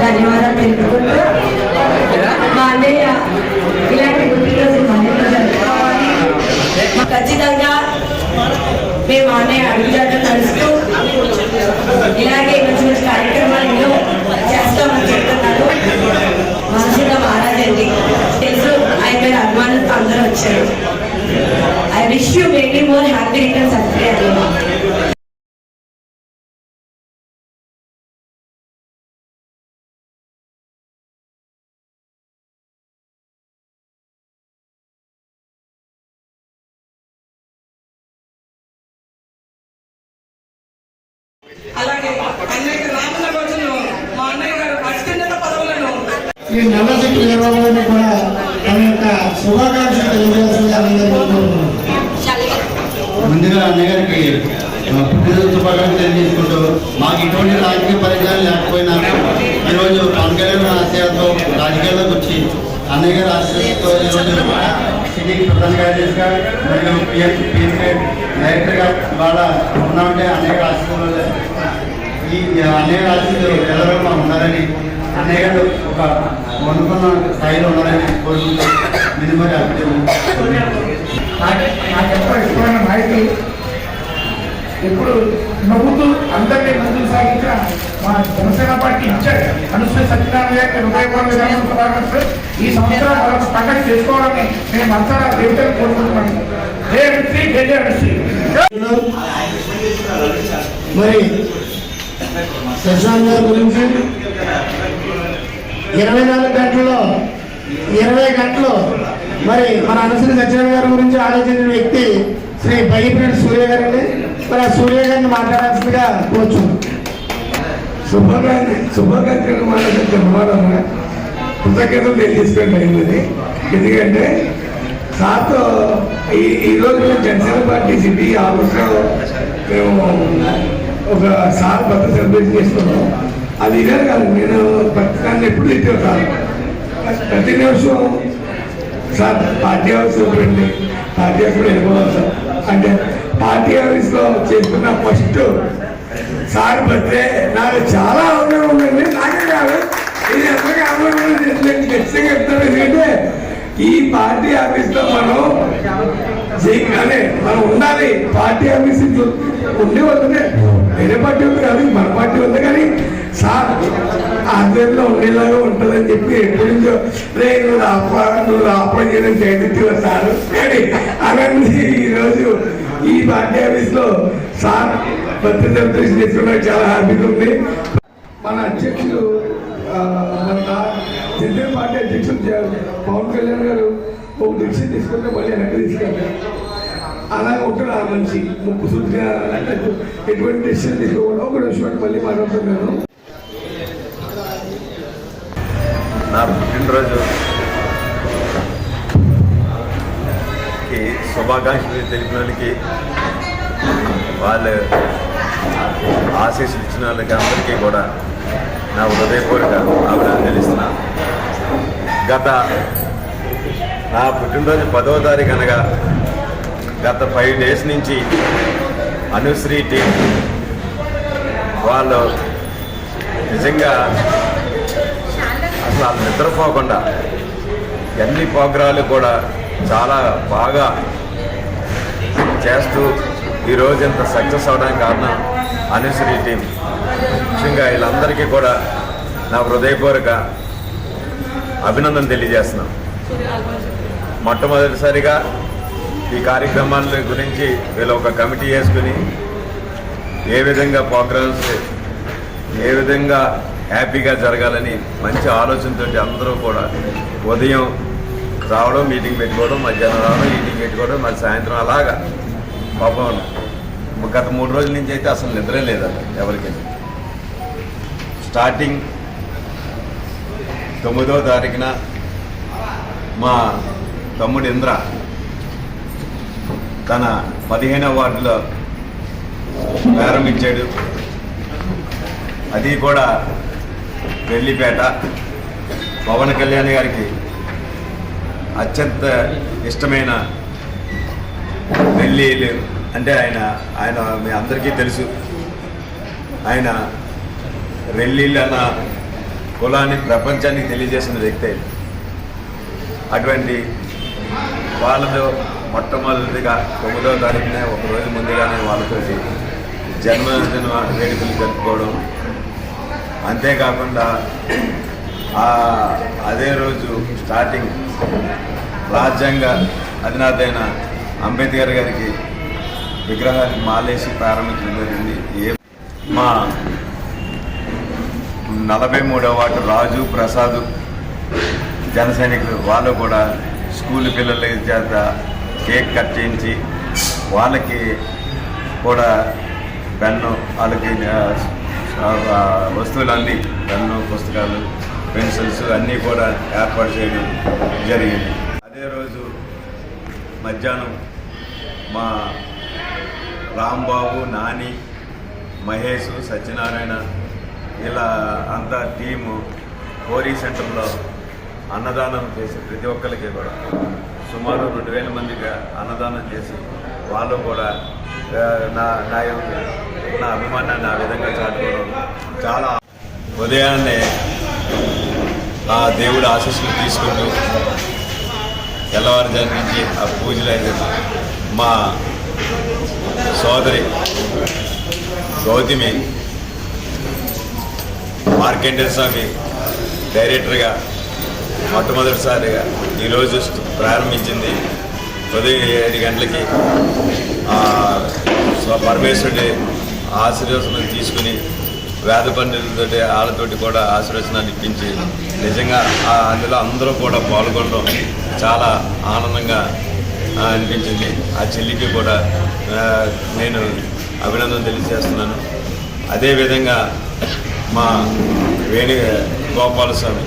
ధన్యవాదాలు తెలుపుకుంటూ మా అన్నయ్య ఇలాంటి పుట్టినరోజు ఖచ్చితంగా మేము అన్నయ్య అడుగుజాడలు నడుస్తూ ఇలాగే మంచి మంచి కార్యక్రమాలు ఎన్నో చేస్తామని చెప్తున్నారు. మనసుగా మారాలండి. తెలుసు ఆయన మీద అభిమానులతో అందరూ వచ్చారు. I wish you many more happy returns of అలాగే అనేక మా అన్నయ్య గారు అత్యున్నత పదవులను కూడా యొక్క శుభాకాంక్షలు కోరుకుంటున్నాను. ముందుగా అన్నగారికి ఆ, పుట్టినరోజు శుభాకాంక్షలు తెలియజేసుకుంటూ మాకు ఇటువంటి రాజకీయ పరిచయాలు లేకపోయినా ఈరోజు పవన్ కళ్యాణ్ ఆశయాలతో రాజకీయాల్లోకి వచ్చి అన్నయ్య గారి ఆశయాలతో ఈరోజు సిటీకి ప్రధాన కార్యదర్శిగా మరియు పిఎం పిఎంకే డైరెక్టర్గా ఇవాళ ఉన్నామంటే అన్నయ్య గారి ఈ అన్నయ్య ఎల్లరూ మాకు ఉన్నారని అన్నయ్య గారు ఒక వండుకున్న స్థాయిలో ఉన్నారని కోరుకుంటూ మినిమం ఇష్టమైన మాహితి ఇప్పుడు నవ్వుతూ అందరినీ ముందుకు సాగించిన మా జనసేన పార్టీ ఇన్ఛార్జ్ అనుసూయ సత్యనారాయణ గారికి హృదయపూర్వక. ఈ సంవత్సరం మరొక పండుగ చేసుకోవాలని మేము అంతా దేవతలు అనుశ్రీ మరి శశాంక్ గారి గురించి ఇరవై నాలుగు గంటల్లో ఇరవై గంటలు మరి మన అనసరి సత్యనారాయణ గారి గురించి ఆలోచించిన వ్యక్తి శ్రీ బయ్యపేట సూర్య గారండి. మరి ఆ సూర్య గారిని మాట్లాడాల్సిందిగా కోరుచు. శుభాకాంక్ష శుభాకాంక్షలు మాట్లాడే ప్రమాదంగా కృతజ్ఞతలు తెలియజేసుకోండి అయింది ఎందుకంటే సార్తో ఈ ఈరోజు మేము జనసేన పార్టీ సిటీ ఆఫీస్లో మేము ఒక సార్ భర్త సెలబ్రేట్ చేస్తున్నాం అది ఇదే కాదు నేను దాన్ని ఎప్పుడు తిట్టే సార్. ప్రతి నిమిషం సార్ పార్టీ ఆఫీస్ చూడండి పార్టీ ఆఫీస్ కూడా వెళ్ళిపోవాలి సార్. అంటే పార్టీ ఆఫీస్లో చేసుకున్న ఫస్ట్ సార్ బర్త్డే నాకు చాలా ఆనందంగా ఉందండి. నాకే కాదు ఇది అందరికీ ఆనందంగా ఖచ్చితంగా చెప్తాను. ఎందుకంటే ఈ పార్టీ ఆఫీస్లో మనం అదే మనం ఉండాలి. పార్టీ ఆఫీస్ ఉండే వద్దనే వేరే పార్టీ ఉంది కాదు మన పార్టీ ఉంది కానీ సార్ ఆధ్వర్యంలో ఉండేలాగా ఉంటుందని చెప్పి ఎప్పటి నుంచో రే నువ్వు ఆప నువ్వు ఆప చేయడం సార్? కానీ అవన్నీ ఈరోజు ఈ పార్టీ ఆఫీస్లో సార్ భర్తీ సెలబ్రేషన్ చాలా హ్యాపీగా ఉంది. మన అధ్యక్షులు మన జనసేన పార్టీ అధ్యక్షులు పవన్ కళ్యాణ్ గారు ఒక డిసిషన్ తీసుకుంటే మళ్ళీ వెనక్కి తీసుకెళ్ళారు అలాగే ఉంటాడు ఆ మనిషి. ముప్పు సూటిగా ఎటువంటి డిసిషన్ తీసుకోకుండా ఒక నిమిషం మళ్ళీ మాట్లాడుతున్నాను. నా పుట్టినరోజు శుభాకాంక్షలు తెలిపిన వాళ్ళకి వాళ్ళు ఆశీస్సులు ఇచ్చిన వాళ్ళకి అందరికీ కూడా నా హృదయపూర్వక అభినందన ఇస్తున్నా గత నా పుట్టినరోజు పదవ తారీఖు అనగా గత ఫైవ్ డేస్ నుంచి అనుశ్రీ టీం వాళ్ళు నిజంగా అసలు వాళ్ళు నిద్రపోకుండా అన్ని ప్రోగ్రాలు కూడా చాలా బాగా చేస్తూ ఈరోజు ఇంత సక్సెస్ అవడానికి కారణం అనుశ్రీ టీం ముఖ్యంగా వీళ్ళందరికీ కూడా నా హృదయపూర్వక అభినందన తెలియజేస్తున్నాం. మొట్టమొదటిసారిగా ఈ కార్యక్రమాల గురించి వీళ్ళు ఒక కమిటీ వేసుకుని ఏ విధంగా ప్రోగ్రామ్స్ ఏ విధంగా హ్యాపీగా జరగాలని మంచి ఆలోచనతో అందరూ కూడా ఉదయం రావడం మీటింగ్ పెట్టుకోవడం మధ్యాహ్నం రావడం మీటింగ్ పెట్టుకోవడం మరి సాయంత్రం అలాగా పాపం గత మూడు రోజుల నుంచి అయితే అసలు నిద్రే లేదండి ఎవరికైనా స్టార్టింగ్ తొమ్మిదో తారీఖున మా తమ్ముడు ఇంద్ర తన పదిహేనవ వార్డులో ప్రారంభించాడు. అది కూడా వెల్లిపేట పవన్ కళ్యాణ్ గారికి అత్యంత ఇష్టమైన నెల్లీలు అంటే ఆయన ఆయన మీ అందరికీ తెలుసు. ఆయన రెల్లీలు అన్న కులాన్ని ప్రపంచానికి తెలియజేసిన వ్యక్తి. అటువంటి వాళ్ళతో మొట్టమొదటిగా తొమ్మిదవ తారీఖునే ఒక రోజు ముందుగానే వాళ్ళతోటి జన్మదిన వేడుకలు జరుపుకోవడం. అంతేకాకుండా అదే రోజు స్టార్టింగ్ రాజ్యాంగ అధినాథైన అంబేద్కర్ గారికి విగ్రహాన్ని మాలేసి ప్రారంభించడం జరిగింది. ఏ మా నలభై మూడవ వాటి రాజు ప్రసాద్ జన సైనికులు వాళ్ళు కూడా స్కూల్ పిల్లల చేత కేక్ కట్ చేయించి వాళ్ళకి కూడా పెన్ను వాళ్ళకి వస్తువులన్నీ పెన్ను పుస్తకాలు పెన్సిల్స్ అన్నీ కూడా ఏర్పాటు చేయడం జరిగింది. అదే రోజు మధ్యాహ్నం మా రాంబాబు నాని మహేష్ సత్యనారాయణ ఇలా అంతా టీము కోరీ సెంటర్లో అన్నదానం చేసి ప్రతి ఒక్కరికి కూడా సుమారు రెండు వేల మందికి అన్నదానం చేసి వాళ్ళు కూడా నా నా నా అభిమానాన్ని ఆ విధంగా చాటుకోవడం చాలా ఉదయాన్నే ఆ దేవుడి ఆశీస్సులు తీసుకుంటూ తెల్లవారుజాము నుంచి ఆ పూజలు అయితే మా సోదరి గౌతమి మార్కండేయ స్వామి డైరెక్టర్గా మొట్టమొదటిసారిగా ఈరోజు ప్రారంభించింది ఉదయం ఏడు గంటలకి పరమేశ్వరుడి ఆశీర్వచనం తీసుకుని వేద పండితులతోటి వాళ్ళతోటి కూడా ఆశీర్వచనాన్ని ఇప్పించి నిజంగా అందులో అందరూ కూడా పాల్గొనడం చాలా ఆనందంగా అనిపించింది. ఆ చెల్లికి కూడా నేను అభినందన తెలియజేస్తున్నాను. అదేవిధంగా మా వేణు గోపాలస్వామి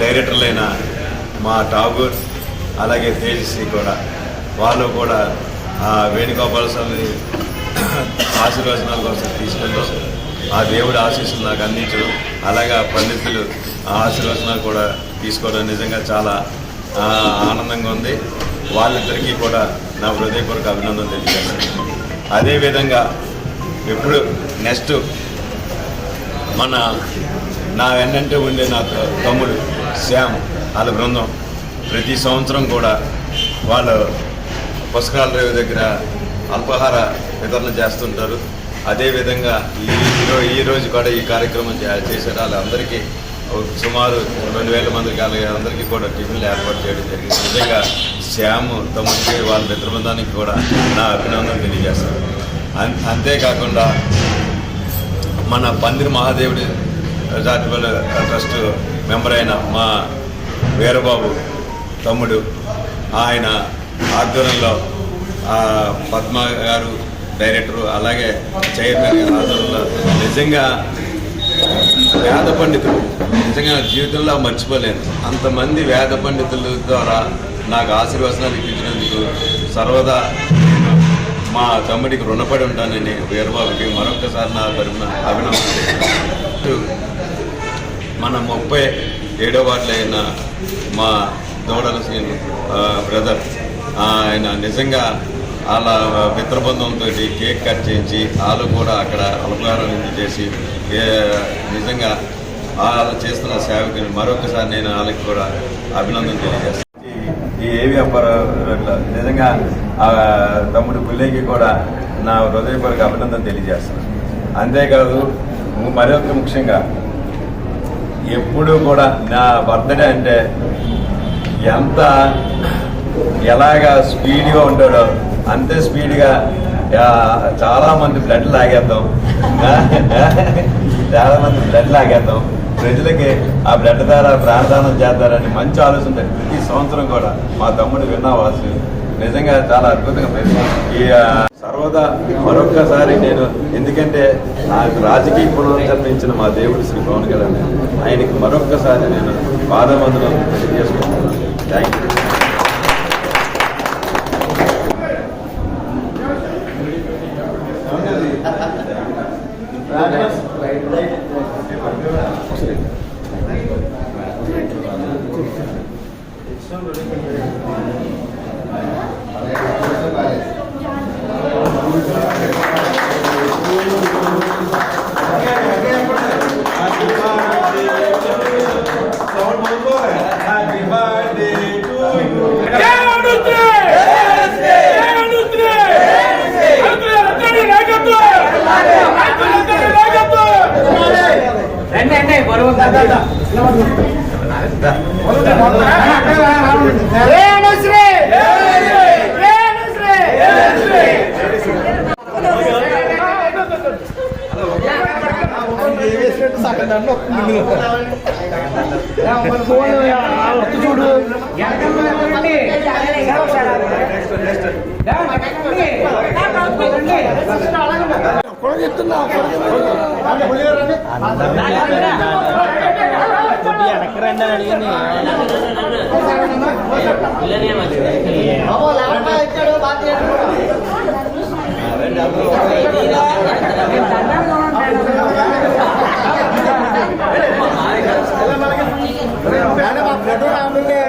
డైరెక్టర్లైన మా ఠాగూర్ అలాగే తేజస్వి కూడా వాళ్ళు కూడా ఆ వేణుగోపాల స్వామి ఆశీర్వచనాల కోసం తీసుకెళ్ళాం ఆ దేవుడి ఆశీస్సులు నాకు అందించడం అలాగే ఆ పండితులు ఆ ఆశీర్వచనాలు కూడా తీసుకోవడం నిజంగా చాలా ఆనందంగా ఉంది. వాళ్ళిద్దరికీ కూడా నా హృదయపూర్వక అభినందన తెలియజేస్తాను. అదేవిధంగా ఎప్పుడు నెక్స్ట్ మన నా వెన్నంటే ఉండే నా తమ్ముడు శ్యామ్ వాళ్ళ బృందం. ప్రతి సంవత్సరం కూడా వాళ్ళు పుస్తకాల రేవు దగ్గర అల్పాహార వితరణ చేస్తుంటారు. అదేవిధంగా ఈ ఈరో- ఈ రోజు కూడా ఈ కార్యక్రమం చేశారు. వాళ్ళందరికీ సుమారు రెండు వేల మంది అందరికీ కూడా టిఫిన్లు ఏర్పాటు చేయడం జరిగింది. నిజంగా శ్యామ్ తమ్ముడికి వాళ్ళ మిత్ర బృందానికి కూడా నా అభినందన తెలియజేస్తాను. అం- అంతేకాకుండా మన పందిరి మహాదేవుడి చారిటబుల్ ట్రస్ట్ మెంబర్ అయిన మా వీరబాబు తమ్ముడు ఆయన ఆధ్వర్యంలో ఆ, పద్మ గారు డైరెక్టరు అలాగే చైర్మన్ గారు ఆధ్వర్యంలో నిజంగా వేద పండితులు నిజంగా జీవితంలో మర్చిపోలేను. అంతమంది వేద పండితుల ద్వారా నాకు ఆశీర్వచనాలు ఇప్పించినందుకు సర్వదా నేను మా తమ్ముడికి రుణపడి ఉంటానని వీరబాబుకి మరొకసారి నా తరఫున అభినందన మన ముప్పై ఏడో వార్డులైన మా దోడల సీన్ బ్రదర్ ఆయన నిజంగా వాళ్ళ మిత్రబంధంతో కేక్ కట్ చేయించి వాళ్ళు కూడా అక్కడ అలంకారం చేసి నిజంగా వాళ్ళు చేస్తున్న సేవకి మరొకసారి నేను వాళ్ళకి కూడా అభినందన తెలియజేస్తాను. ఈ ఏవి అప్పారావు నిజంగా ఆ తమ్ముడు పుల్లేకి కూడా నా హృదయపూర్వక అభినందన తెలియజేస్తాను. అంతేకాదు మరొక ముఖ్యంగా ఎప్పుడు కూడా నా బర్త్డే అంటే ఎంత ఎలాగా స్పీడ్గా ఉంటాడో అంతే స్పీడ్గా చాలామంది బ్లడ్ లాగేద్దాం. చాలా మంది బ్లడ్ లాగేద్దాం. ప్రజలకి ఆ బ్లడ్ ద్వారా ప్రాణదానం చేద్దారని మంచి ఆలోచన ప్రతి సంవత్సరం కూడా మా తమ్ముడు విన్నావాసు నిజంగా చాలా అద్భుతంగా ఈ సర్వదా మరొక్కసారి నేను ఎందుకంటే నాకు రాజకీయ పునరుద్ధరించిన మా దేవుడు శ్రీ పవన్ కళ్యాణ్ ఆయనకి మరొక్కసారి నేను పాదవందనం తెలియజేసుకుంటున్నాను. థ్యాంక్ యూ రైట్ చూడు చెప్తున్నా రండి అని అడిగింది మేడం ఆ ఫోటో రాముండే